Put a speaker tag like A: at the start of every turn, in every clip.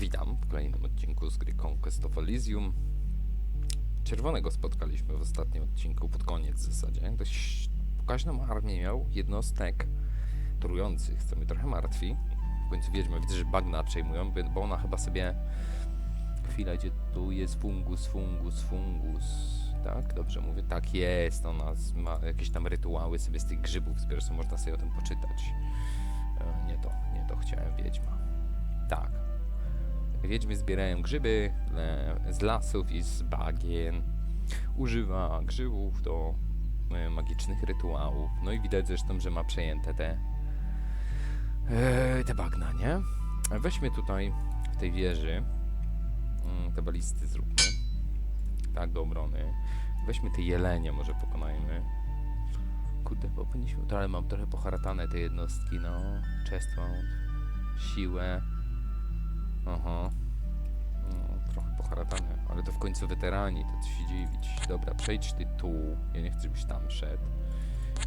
A: Witam w kolejnym odcinku z gry Conquest of Elysium. Czerwonego spotkaliśmy w ostatnim odcinku, pod koniec w zasadzie. Dość pokaźną armię miał, jednostek trujących, co mnie trochę martwi. W końcu wiedźmy, widzę, że bagna przejmują, bo ona chyba sobie... Chwila, gdzie tu jest fungus, fungus, fungus. Tak, dobrze mówię? Tak jest, ona ma jakieś tam rytuały sobie z tych grzybów, zresztą można sobie o tym poczytać. E, nie to, nie to chciałem, wiedźma. Tak, Wiedźmy zbierają grzyby z lasów i z bagien. Używa grzybów do e, magicznych rytuałów. No i widać zresztą, że ma przejęte te, e, te bagna, nie? Weźmy tutaj w tej wieży mm, te balisty zróbmy. Tak, do obrony. Weźmy te jelenie, może pokonajmy. Kurde, bo powinniśmy... Ale mam trochę poharatane te jednostki, no. Chest mount, siłę. Aha. No, trochę poharatane, ale to w końcu weterani, to co się dziwić. Dobra, przejdź ty tu. Ja nie chcę, żebyś tam szedł.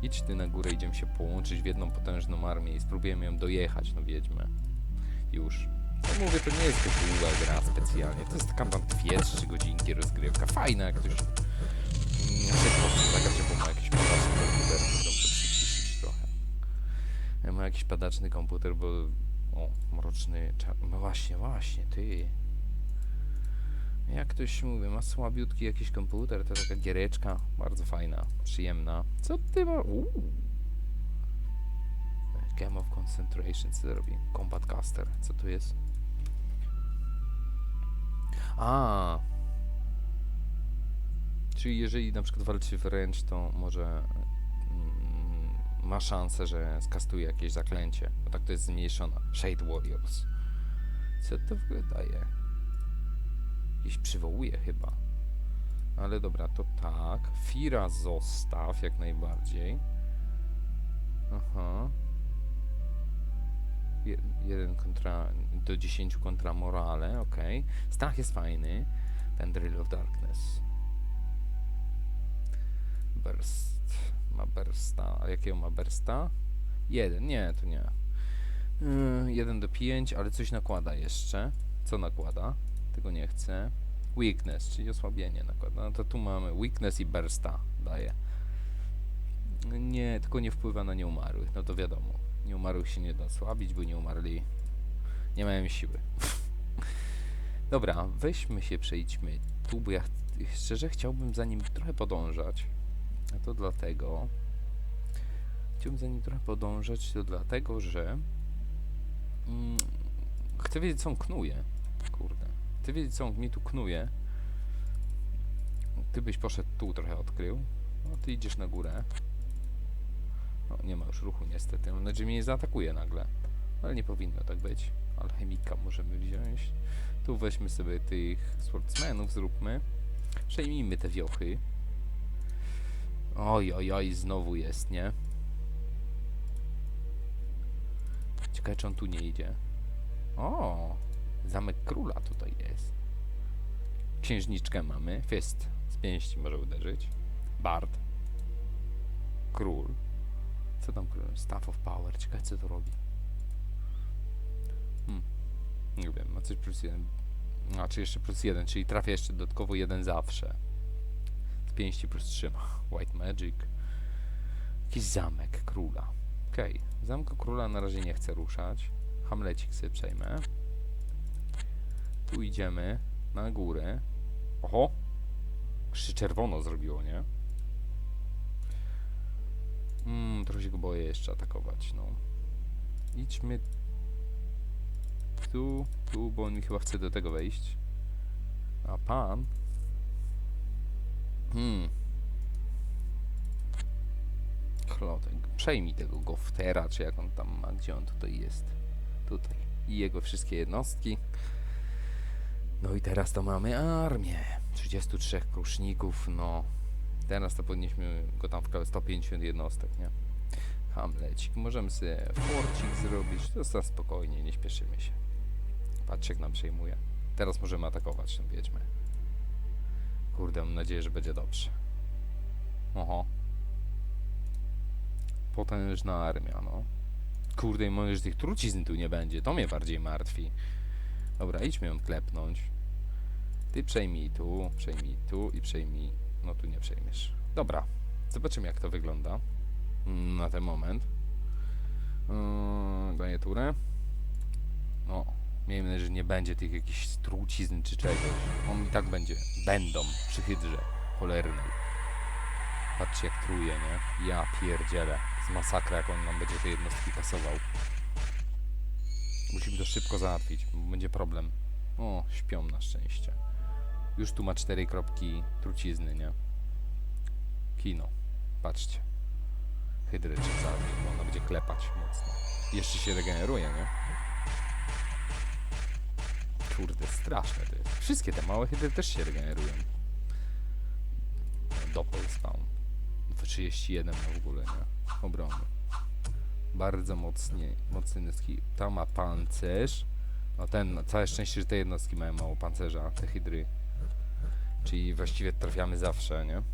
A: Idź ty na górę, idziemy się połączyć w jedną potężną armię i spróbujemy ją dojechać, no wiedźmy. Już. No mówię, to nie jest jakaś długa gra specjalnie. To jest taka tam 2-3 godzinki rozgrywka. Fajna, jak ktoś mm, ma jakiś padaczny komputer, przyciszyć trochę. Mam jakiś padaczny komputer, bo o, mroczny czar... No właśnie, właśnie, ty. Jak ktoś mówi, ma słabiutki jakiś komputer, to taka giereczka, bardzo fajna, przyjemna. Co ty ma... Uuu. Game of Concentration, co to robi? Combat Caster, co tu jest? A. Czyli jeżeli na przykład walczy wręcz, to może ma szansę, że skastuje jakieś zaklęcie. Bo tak to jest zmniejszona. Shade Warriors. Co to w ogóle daje? Jakieś przywołuje chyba. Ale dobra, to tak. Fira zostaw jak najbardziej. Aha. Je, jeden kontra, do 10 kontra morale, okej. Strach jest fajny. Ten Drill of Darkness. Burst. Ma bursta. A jakiego ma bursta? Jeden, nie, to nie. Yy, 1 do 5, ale coś nakłada jeszcze. Co nakłada? Tego nie chcę. Weakness, czyli osłabienie nakłada. No to tu mamy weakness i bursta daje. Nie, tylko nie wpływa na nieumarłych, no to wiadomo. Nieumarłych się nie da osłabić, bo nieumarli nie mają siły. Dobra, weźmy się, przejdźmy tu, bo ja szczerze chciałbym za nim trochę podążać. A to dlatego. Chciałbym za nim trochę podążać, to dlatego, że mm, chcę wiedzieć, co on knuje. Kurde. Chcę wiedzieć, co on mi tu knuje. Ty byś poszedł tu trochę odkrył. No, ty idziesz na górę. No, nie ma już ruchu niestety. Mam nadzieję, że mnie nie zaatakuje nagle. Ale nie powinno tak być. Alchemika możemy wziąć. Tu weźmy sobie tych swordsmanów, zróbmy. Przejmijmy te wiochy. Oj, oj, oj, znowu jest, nie? Ciekawe, czy on tu nie idzie. O, zamek króla tutaj jest. Księżniczkę mamy. Fist z pięści może uderzyć. Bard. Król. Co tam król? Staff of Power. Ciekawe, co to robi. Hmm. Nie wiem, ma coś plus jeden. A, czy jeszcze plus jeden, czyli trafia jeszcze dodatkowo jeden zawsze. Pięści plus trzy ma. White Magic. Jakiś zamek króla. Okej, okay. zamku króla na razie nie chcę ruszać. Hamlecik sobie przejmę. Tu idziemy na górę. Oho! Jeszcze czerwono zrobiło, nie? Mm, trochę się go boję jeszcze atakować, no. Idźmy tu, tu, bo on mi chyba chce do tego wejść. A pan? Hmm. Chlotek. Przejmij tego goftera, czy jak on tam ma, gdzie on tutaj jest. Tutaj. I jego wszystkie jednostki. No i teraz to mamy armię. 33 kruszników, no. Teraz to powinniśmy go tam wkładać 150 jednostek, nie? Hamlecik. Możemy sobie forcik zrobić. To jest spokojnie, nie śpieszymy się. Patrz jak nam przejmuje. Teraz możemy atakować, no wiedźmy. Kurde, mam nadzieję, że będzie dobrze. Oho. Potężna armia, no. Kurde, i może, że tych trucizn tu nie będzie. To mnie bardziej martwi. Dobra, idźmy ją klepnąć. Ty przejmij tu, przejmij tu i przejmij... No tu nie przejmiesz. Dobra, zobaczymy jak to wygląda na ten moment. Yy, daję turę. No, miejmy nadzieję, że nie będzie tych jakichś trucizn czy czegoś. On i tak będzie. Będą przy hydrze cholernej. Patrzcie jak truje, nie? Ja pierdzielę. Z masakra jak on nam będzie te jednostki kasował. Musimy to szybko załatwić, bo będzie problem. O, śpią na szczęście. Już tu ma cztery kropki trucizny, nie? Kino. Patrzcie. Trzeba załatwić, bo ona będzie klepać mocno. Jeszcze się regeneruje, nie? Kurde, straszne to jest. Wszystkie te małe hydry też się regenerują. Doppel spawn. 31 ma w ogóle, nie? Obrony. Bardzo mocnie, mocny ski. Ta ma pancerz. No ten, no, całe szczęście, że te jednostki mają mało pancerza, te hydry. Czyli właściwie trafiamy zawsze, nie?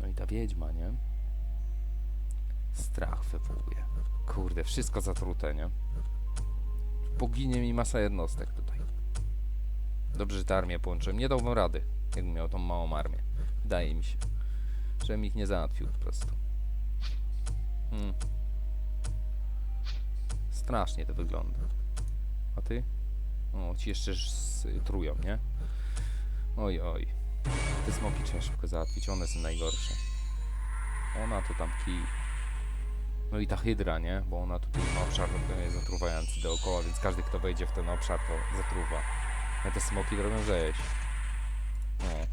A: No i ta wiedźma, nie? Strach wywołuje. Kurde, wszystko zatrute, nie? Poginie mi masa jednostek tutaj. Dobrze, że tę armię połączyłem. Nie dałbym rady, jakbym miał tą małą armię. Wydaje mi się. Żebym ich nie załatwił po prostu. Hmm. Strasznie to wygląda. A ty? O, ci jeszcze trują, nie? Oj, oj. Te smoki trzeba szybko załatwić, one są najgorsze. Ona to tam kij. No i ta hydra, nie? Bo ona tutaj ma obszar e, zatruwający dookoła, więc każdy kto wejdzie w ten obszar to zatruwa. A te smoki robią rzeź. O.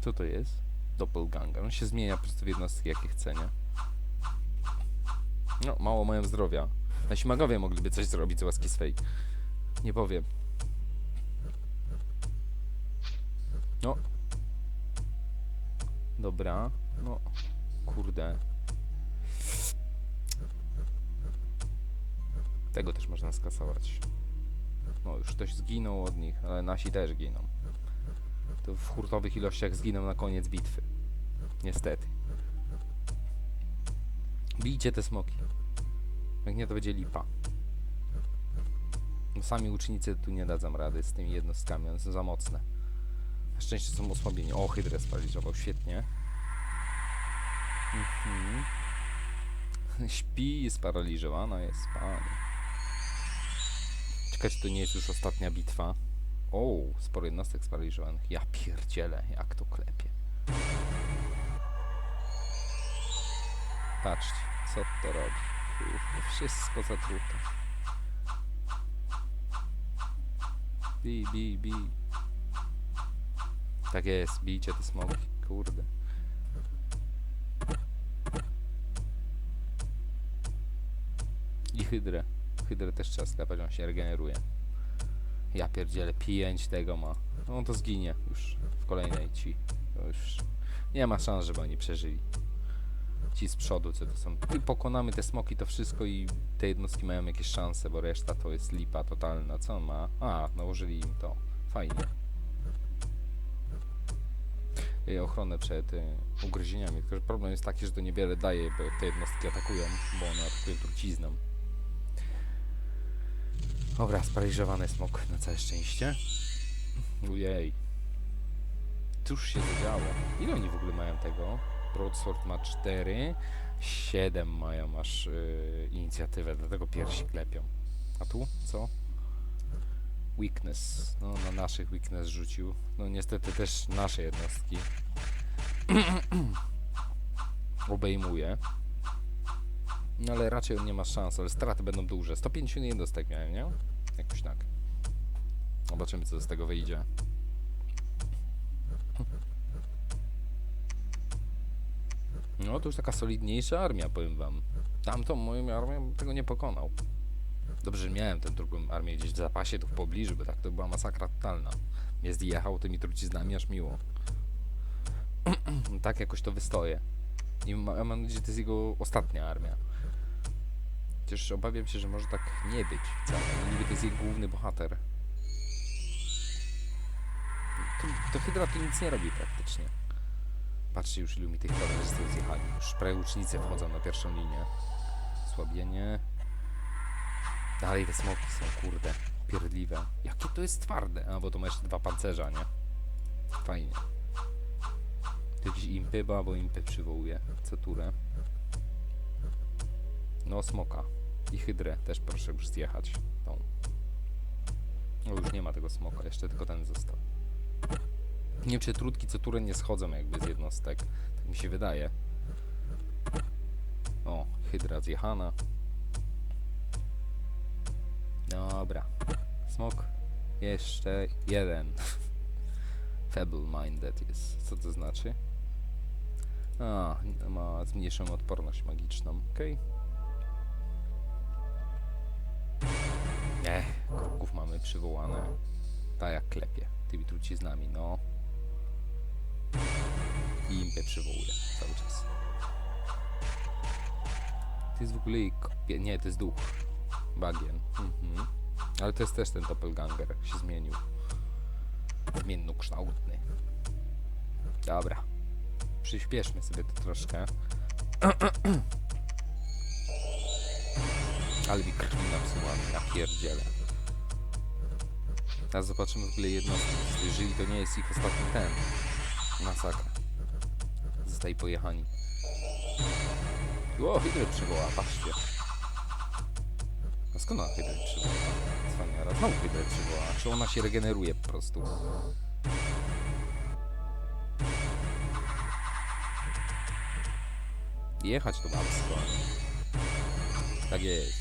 A: Co to jest? Doppelganger. On się zmienia po prostu w jednostki jakie chce, nie? No, mało mają zdrowia. Nasi magowie mogliby coś zrobić z łaski swej. Nie powiem. No. Dobra. No. Kurde. Tego też można skasować. No, już ktoś zginął od nich, ale nasi też giną. To w hurtowych ilościach zginą na koniec bitwy. Niestety. Bijcie te smoki. Jak nie, to będzie lipa. No sami ucznicy tu nie dadzą rady z tymi jednostkami, one są za mocne. Szczęście są osłabieni. O, hydrę sparaliżował, świetnie. Mhm. Śpi, sparaliżowana, jest spanie. Ciekawe, to nie jest już ostatnia bitwa. O, sporo jednostek sparaliżowanych. Ja pierdzielę, jak to klepie. Patrzcie, co to robi. Kurde, wszystko zatrute. Bij, bij, bij. Tak jest, bijcie te smoki, kurde. I hydrę. Hydrę też trzeba sklepać, on się regeneruje. Ja pierdzielę, 5 tego ma. No to zginie już w kolejnej ci. To już nie ma szans, żeby oni przeżyli. Ci z przodu, co to są. I pokonamy te smoki, to wszystko i te jednostki mają jakieś szanse, bo reszta to jest lipa totalna. Co on ma? A, nałożyli im to. Fajnie. I ochronę przed y, ugryzieniami. Tylko że problem jest taki, że to niewiele daje, bo te jednostki atakują, bo one atakują trucizną. Dobra, sparaliżowany smok na całe szczęście. Ujej. Cóż się zadziało? Ile oni w ogóle mają tego? Broadsword ma 4, 7 mają aż yy, inicjatywę, dlatego piersi klepią. A tu co? Weakness. No, na naszych weakness rzucił. No niestety też nasze jednostki. Obejmuje. No ale raczej on nie ma szans, ale straty będą duże. 150 jednostek miałem, nie? Jakoś tak. Zobaczymy co z tego wyjdzie. No to już taka solidniejsza armia, powiem wam. Tamtą moją armią tego nie pokonał. Dobrze, że miałem tę drugą armię gdzieś w zapasie, tu w pobliżu, bo tak to była masakra totalna. Mnie zjechał tymi truciznami aż miło. tak jakoś to wystoję. I mam nadzieję, że to jest jego ostatnia armia. Chociaż obawiam się, że może tak nie być wcale. No Niby to jest jego główny bohater. To, to Hydra tu nic nie robi praktycznie. Patrzcie już ilu mi tych kamerzystów zjechali już. łucznicy wchodzą na pierwszą linię. Słabienie. Dalej te smoki są, kurde, pierdliwe. Jakie to jest twarde. A, bo to ma jeszcze dwa pancerza, nie? Fajnie. To jakieś impy, bo impy przywołuje. Co turę. No, smoka. I hydrę też proszę już zjechać. Tą. No już nie ma tego smoka, jeszcze tylko ten został. Nie wiem, czy trudki co turę nie schodzą jakby z jednostek. Tak mi się wydaje. O, hydra zjechana. Dobra. Smok. Jeszcze jeden. Feeble-minded jest. Co to znaczy? A, ma zmniejszoną odporność magiczną. Okej. Nie, kruków mamy przywołane. Tak jak klepie. Tymi truciznami, no. I impę przywołuje cały czas. To jest w ogóle... Nie, to jest duch. Bagien. Mhm. Ale to jest też ten doppelganger, się zmienił. Zmiennokształtny. Dobra. Przyspieszmy sobie to troszkę. Ale mi krwi napsuła, ja pierdzielę. Teraz zobaczymy w ogóle jednostki. Jeżeli to nie jest ich ostatni ten. Masakra. Zostali pojechani. O, hydrę przywoła, patrzcie. Skąd ona hydrę przywoła? Cwaniara. Znowu hydrę przywoła. Czy ona się regeneruje po prostu? Jechać to babsko. Tak jest.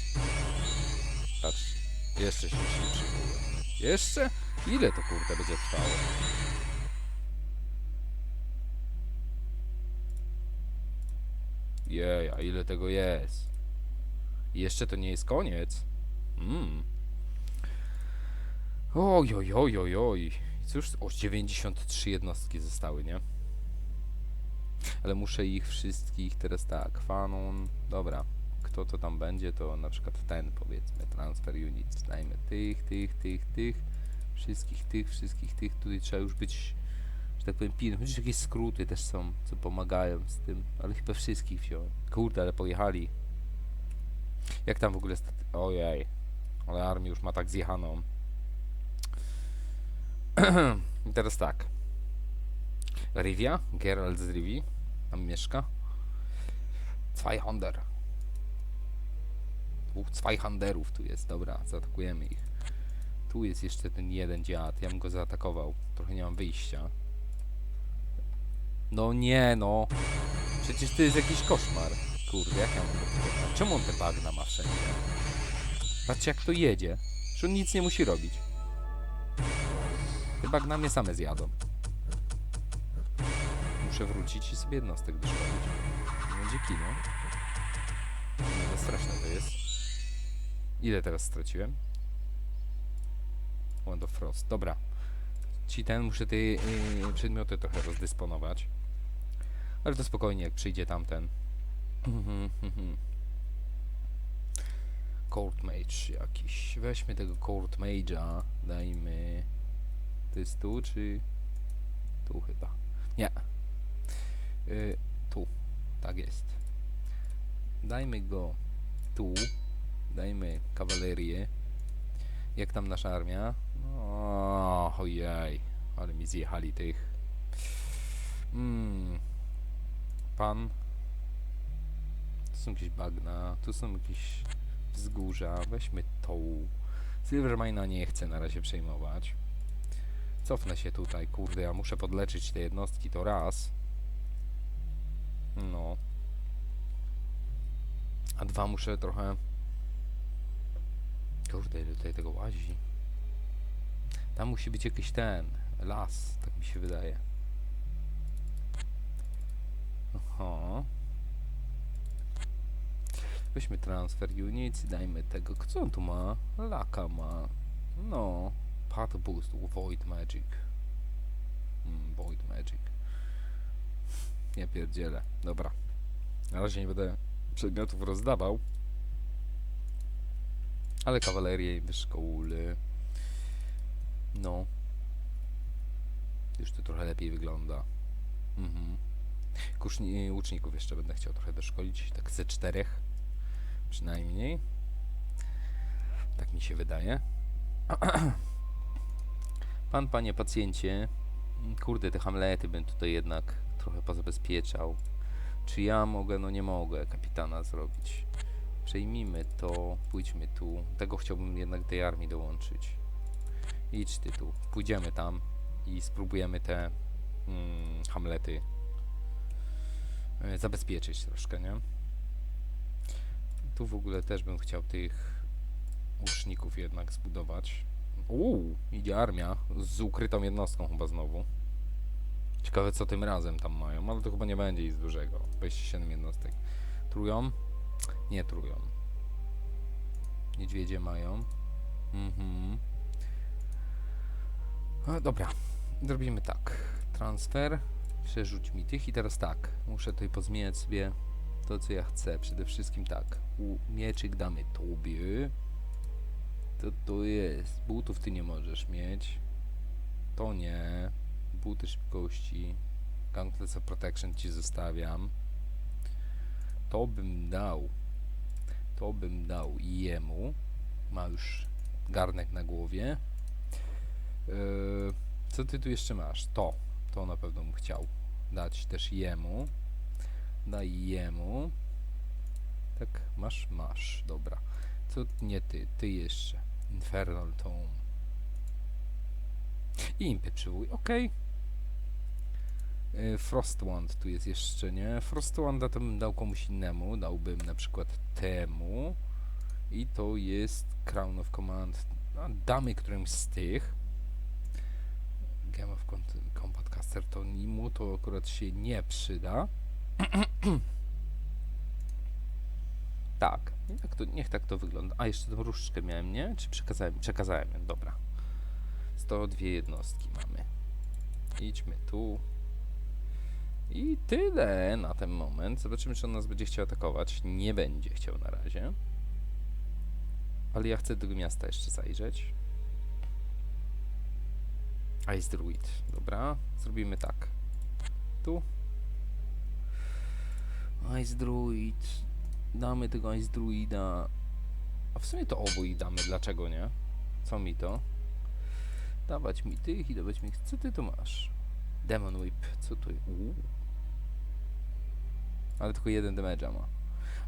A: Patrz. Jeszcze się przywołuje. Jeszcze? Ile to kurde będzie trwało? Jej, a ile tego jest? I Jeszcze to nie jest koniec. Mm. Oj, oj, oj, oj, oj. Cóż, o 93 jednostki zostały, nie? Ale muszę ich wszystkich teraz tak. Fanon, dobra. Kto to tam będzie, to na przykład ten powiedzmy. Transfer unit. Dajmy tych, tych, tych, tych. Wszystkich tych, wszystkich tych. Tutaj trzeba już być, że tak powiem, pilnym. Chociaż jakieś skróty też są, co pomagają z tym. Ale chyba wszystkich wziąłem. Kurde, ale pojechali. Jak tam w ogóle... Ojej. Ale armię już ma tak zjechaną. I teraz tak. Rivia, Geralt z Rivii. Tam mieszka. Zweihander. Dwóch Zweihanderów tu jest. Dobra, zaatakujemy ich. Tu jest jeszcze ten jeden dziad. Ja bym go zaatakował. Trochę nie mam wyjścia. No nie no. Przecież to jest jakiś koszmar. Kurde, jak ja mam go? Czemu on te bagna ma wszędzie? Patrzcie jak to jedzie. On nic nie musi robić. Te mnie same zjadą. Muszę wrócić i sobie jednostek doszkolić. Nie będzie kino. No straszne to jest. Ile teraz straciłem? Wand of Frost. Dobra. Ci ten muszę te yy, przedmioty trochę rozdysponować. Ale to spokojnie, jak przyjdzie tamten. Court Mage jakiś. Weźmy tego Court Mage'a. Dajmy. To jest tu, czy. Tu chyba. Nie. Y, tu. Tak jest. Dajmy go tu. Dajmy kawalerię. Jak tam nasza armia? O, ojej. Ale mi zjechali tych. Mm. Pan. Tu są jakieś bagna. Tu są jakieś wzgórza. Weźmy tą. Silvermina nie chcę na razie przejmować. Cofnę się tutaj, kurde, ja muszę podleczyć te jednostki, to raz. No. A dwa muszę trochę... Kurde, ile tutaj tego łazi. Tam musi być jakiś ten, las, tak mi się wydaje. Aha. Weźmy transfer units i dajmy tego. Co on tu ma? Laka ma. No. Path boost, void magic. Mm, void magic. Nie pierdzielę. Dobra. Na razie nie będę przedmiotów rozdawał. Ale kawalerię wyszkoły. No. Już to trochę lepiej wygląda. Mhm. Kuszni, łuczników jeszcze będę chciał trochę doszkolić, tak ze czterech przynajmniej. Tak mi się wydaje. Pan, panie pacjencie, kurde, te hamlety bym tutaj jednak trochę pozabezpieczał. Czy ja mogę? No nie mogę kapitana zrobić. Przejmijmy to, pójdźmy tu. Tego chciałbym jednak tej armii dołączyć. Idź ty tu. Pójdziemy tam i spróbujemy te mm, hamlety e, zabezpieczyć troszkę, nie? Tu w ogóle też bym chciał tych łuczników jednak zbudować. Uuu, idzie armia z ukrytą jednostką chyba znowu. Ciekawe co tym razem tam mają, ale to chyba nie będzie nic dużego. 27 jednostek. Trują? Nie trują. Niedźwiedzie mają. Mhm. No, dobra, zrobimy tak. Transfer, przerzuć mi tych i teraz tak. Muszę tutaj pozmieniać sobie to, co ja chcę. Przede wszystkim tak. U, mieczyk damy tobie. To to jest. Butów ty nie możesz mieć. To nie. Buty szybkości. Gauntlets of Protection ci zostawiam. To bym dał. To bym dał jemu. Ma już garnek na głowie. Yy, co ty tu jeszcze masz? To. To na pewno bym chciał dać też jemu. Daj jemu. Tak, masz, masz. Dobra. Co nie ty, ty jeszcze. Infernal Tome. I impy przywołuj. Okej. Okay. Frostwand tu jest jeszcze, nie? Frostwanda to bym dał komuś innemu. Dałbym na przykład temu. I to jest Crown of Command. A damy którymś z tych. Game of Combat Caster to mu to akurat się nie przyda. tak, jak to, niech tak to wygląda. A jeszcze tą różdżkę miałem, nie? Czy przekazałem? Przekazałem, dobra. 102 jednostki mamy. Idźmy tu. I tyle na ten moment. Zobaczymy, czy on nas będzie chciał atakować. Nie będzie chciał na razie. Ale ja chcę do tego miasta jeszcze zajrzeć. Ice Druid. Dobra, zrobimy tak. Tu. Ice Druid. Damy tego Ice Druida. A w sumie to obój damy, dlaczego nie? Co mi to? Dawać mi tych i dawać mi... Co ty tu masz? Demon Whip. Co tu? Uuu. Ale tylko jeden damage'a ma.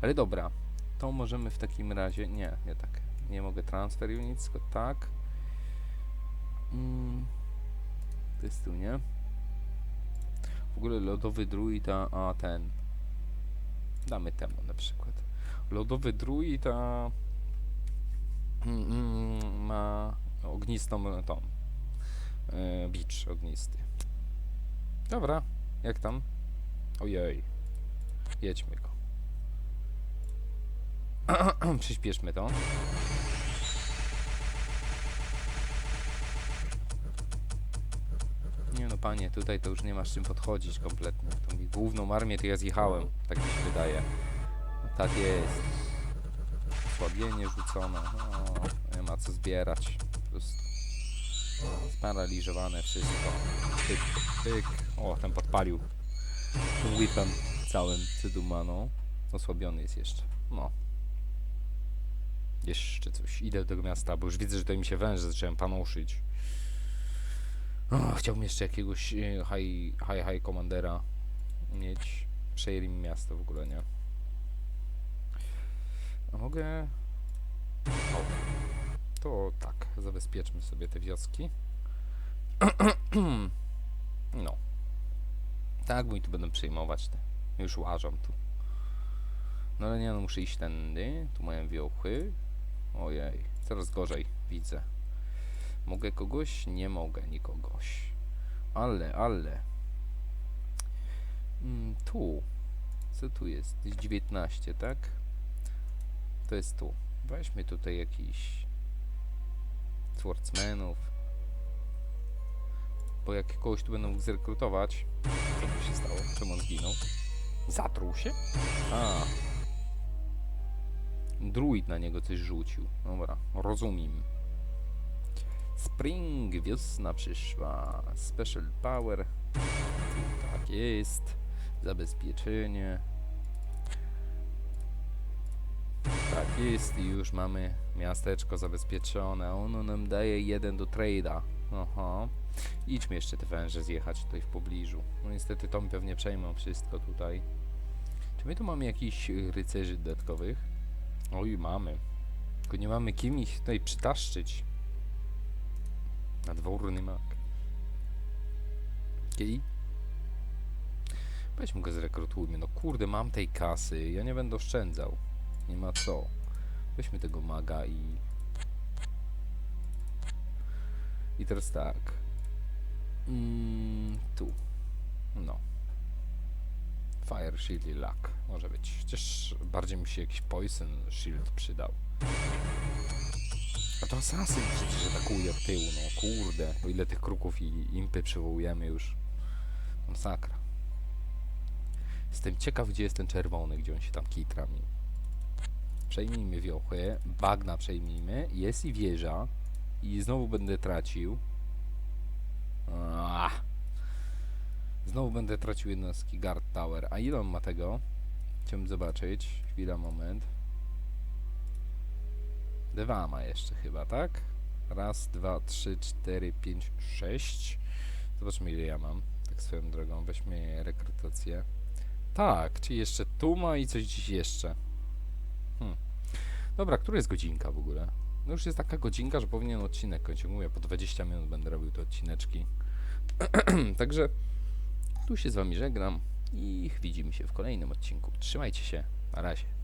A: Ale dobra. To możemy w takim razie... Nie, nie tak. Nie mogę transfer units, tylko tak. Mm. To jest tu, nie? W ogóle lodowy druid, a, a ten. Damy temu na przykład. Lodowy druid, a mm, mm, ma ognistą tą. Yy, bicz ognisty. Dobra, jak tam? Ojej. Jedźmy go. Przyspieszmy to. No panie, tutaj to już nie masz czym podchodzić kompletnie. Tą mi główną armię to ja zjechałem, tak mi się wydaje. No, tak jest. Słabienie rzucone. No, nie ma co zbierać. Po prostu. Sparaliżowane wszystko. Pyk, pyk. O, ten podpalił. Tym whipem całym cydumaną. Osłabiony jest jeszcze. No. Jeszcze coś. Idę do tego miasta, bo już widzę, że to mi się węże zacząłem panoszyć. O, chciałbym jeszcze jakiegoś high, high, high commandera mieć. Przejęli mi miasto w ogóle, nie? A mogę... O. To tak, zabezpieczmy sobie te wioski. no. Tak, bo i tu będę przejmować te. Już łażą tu. No ale nie, no muszę iść tędy. Tu mają wiochy. Ojej, coraz gorzej widzę. Mogę kogoś? Nie mogę nikogoś. Ale, ale. Mm, tu. Co tu jest? Jest 19, tak? To jest tu. Weźmy tutaj jakiś swordsmanów. Bo jak kogoś tu będą zrekrutować, co tu się stało? Czemu on zginął? Zatruł się? A. Druid na niego coś rzucił. Dobra, rozumiem. Spring, wiosna przyszła. Special power. Tak jest. Zabezpieczenie. Tak jest i już mamy miasteczko zabezpieczone. Ono nam daje jeden do trade'a. Aha. Idźmy jeszcze te węże zjechać tutaj w pobliżu. No niestety to mi pewnie przejmą wszystko tutaj. Czy my tu mamy jakichś y, rycerzy dodatkowych? Oj, mamy. Tylko nie mamy kim ich tutaj przytaszczyć. Nadworny mak. Okej. Weźmy go zrekrutujmy. No kurde, mam tej kasy. Ja nie będę oszczędzał. Nie ma co. Weźmy tego maga i... I teraz tak. Mm, tu. No. Fire Shield i Luck. Może być. Chociaż bardziej mi się jakiś Poison Shield przydał. A to Assassin przecież atakuje od tyłu, no kurde. O ile tych kruków i impy przywołujemy już. Masakra. Jestem ciekaw, gdzie jest ten czerwony, gdzie on się tam kitra mi. Przejmijmy wiochy, bagna przejmijmy, jest i wieża. I znowu będę tracił. Aaaa. Znowu będę tracił jednostki Guard Tower. A ile on ma tego? Chciałbym zobaczyć. Chwila, moment. Dwa ma jeszcze chyba, tak? Raz, dwa, trzy, cztery, pięć, sześć. Zobaczmy ile ja mam. Tak swoją drogą, weźmy rekrutację. Tak, czy jeszcze tu ma i coś dziś jeszcze. Hmm. Dobra, która jest godzinka w ogóle? No już jest taka godzinka, że powinien odcinek kończyć. Mówię, po 20 minut będę robił te odcineczki. Także tu się z wami żegnam i widzimy się w kolejnym odcinku. Trzymajcie się. Na razie.